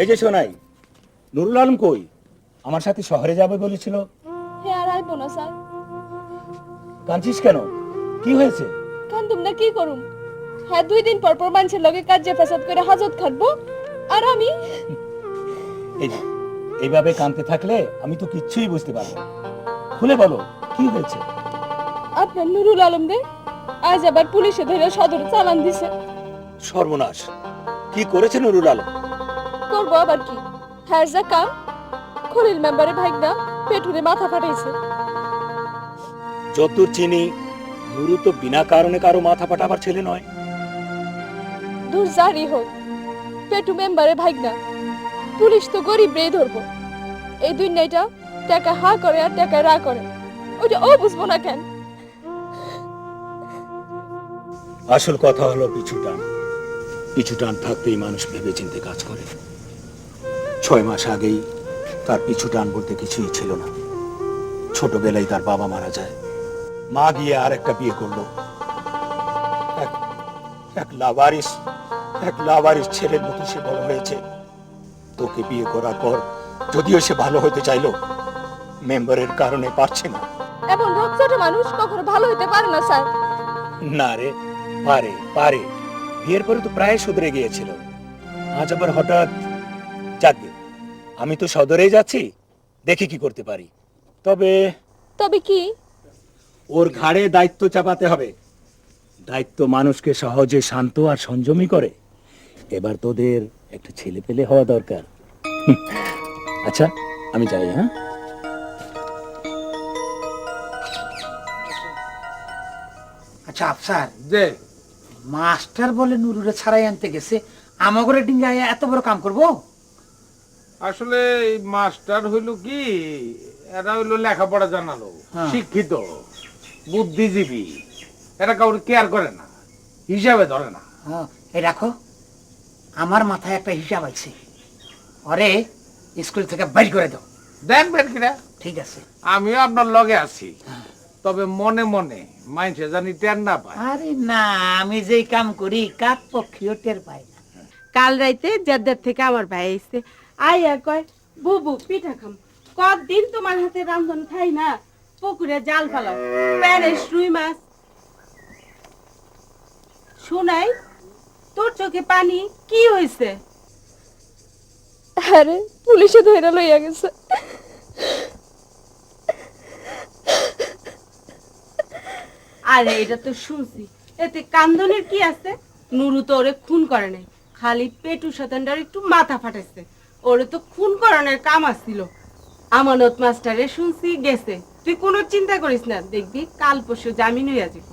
এই যে শোনাই নুরুল আলম কই? আমার সাথে শহরে যাবে বলেছিল। হে আর আইবো না স্যার। কাঁদছিস কেন? কি হয়েছে? কান্দুম না কি করুম? হ্যাঁ দুই দিন পর পর মানুষের লগে কাজে ফেসাদ করে হাজত খাটবো আর আমি এই যে, এইভাবে কাঁদতে থাকলে আমি তো কিচ্ছুই বুঝতে পারব না। খুলে বলো কি হয়েছে? আপনার নুরুল আলম দে আজ আবার পুলিশে ধরে সদর চালান দিছে। সর্বনাশ। কি করেছে নুরুল আলম? করব আবার কি? হ্যাঁ যা কাম। খলিল মেম্বারে ভাইগনা পেটুরে মাথা ফাটাইছে। যতদূর চিনি নুরু তো বিনা কারণে কারও মাথা ফাটাবার ছেলে নয়। দূর জারি হোক পেটু মেম্বারে ভাইগনা পুলিশ তো গরিব রে ধরবো। এই দুই নাইটা টাকা হা করে আর টাকা রা করে। ওইটা ও বুঝব না কেন? আসল কথা হলো পিছু টান। পিছু টান থাকতেই মানুষ ভেবে চিন্তে কাজ করে। ছয় মাস আগেই তার পিছু টান বলতে কিছুই ছিল না। ছোটবেলায় তার বাবা মারা যায়। মা গিয়ে আর একটা বিয়ে করল। এক- এক লাভারিস এক লাভারিস ছেলের মতো সে বড় হয়েছে। তোকে বিয়ে করার পর যদিও সে ভালো হতে চাইলো মেম্বারের কারণে পারছে না। রক্তটা মানুষ কখনো ভালো হতে পারে না স্যার। না রে পারে পারে। বিয়ের পরে তো প্রায় শুধরে গিয়েছিল। আজ আবার হঠাৎ যাকে আমি তো সদরেই যাচ্ছি দেখি কি করতে পারি। তবে তবে কি? ওর ঘাড়ে দায়িত্ব চাপাতে হবে। দায়িত্ব মানুষকে সহজে শান্ত আর সংযমী করে। এবার তোদের একটা ছেলে পেলে হওয়া দরকার। আচ্ছা আমি যাই হ্যাঁ? আচ্ছা আফসার যে মাস্টার বলে নুরুরে ছাড়াই আনতে গেছে আমাগরে ডিঙ্গায় এত বড় কাম করব? আসলে মাস্টার হইল কি এরা হইল লেখাপড়া জানালো হ্যাঁ। শিক্ষিত বুদ্ধিজীবী এরা কাউকে কেয়ার করে না হিসাবে ধরে না। হ্যাঁ, এই রাখো আমার মাথায় একটা হিসাব আছে অরে স্কুল থেকে বাইর করে দাও। দেখবেন কিনা? ঠিক আছে। আমিও আপনার লগে আছি তবে মনে মনে মাইনসে জানি টের না পায়। আরে না আমি যেই কাম করি কাক পক্ষীও টের পাই না। কাল রাইতে জেদ্দার থেকে আমার ভাই আইছে আইয়া কয় বুবু পিঠা খাম। কতদিন তোমার হাতে রান্ধন খাই না? পুকুরে জাল ফেলাও। প্যারেস রুই মাছ। শোনাই তোর চোখে পানি কি হয়েছে আরে পুলিশে ধরে লইয়া গেছে। আরে এটা তো শুনছি। এতে কান্দনের কি আছে? নুরু তো ওরে খুন করে নাই। খালি পেটু শতানটার একটু মাথা ফাটাইছে। ওরে তো খুন করানোর কাম আসছিল। আমানত মাস্টারে শুনছি গেছে। তুই কোনো চিন্তা করিস না, দেখবি কাল পরশু জামিন হইয়া যাবি।